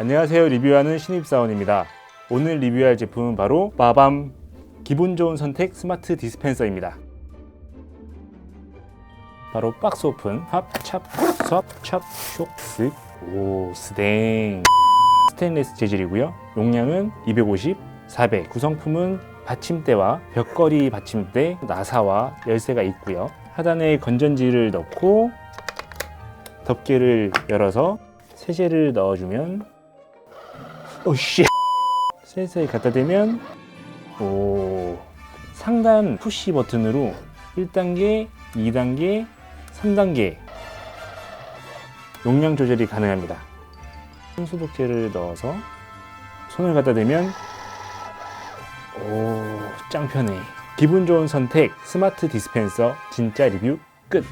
안녕하세요. 리뷰하는 신입사원입니다. 오늘 리뷰할 제품은 바로 빠밤 기분 좋은 선택 스마트 디스펜서입니다. 바로 박스 오픈 합찹 수압찹 쇼스 오 스댕 스테인리스 재질이고요. 용량은 250, 400. 구성품은 받침대와 벽걸이 받침대, 나사와 열쇠가 있고요. 하단에 건전지를 넣고 덮개를 열어서 세제를 넣어주면 오씨 센서에 갖다 대면 오. 상단 푸시 버튼으로 1단계, 2단계, 3단계 용량 조절이 가능합니다. 손소독제를 넣어서 손을 갖다 대면 오 짱 편해. 기분 좋은 선택 스마트 디스펜서 진짜 리뷰 끝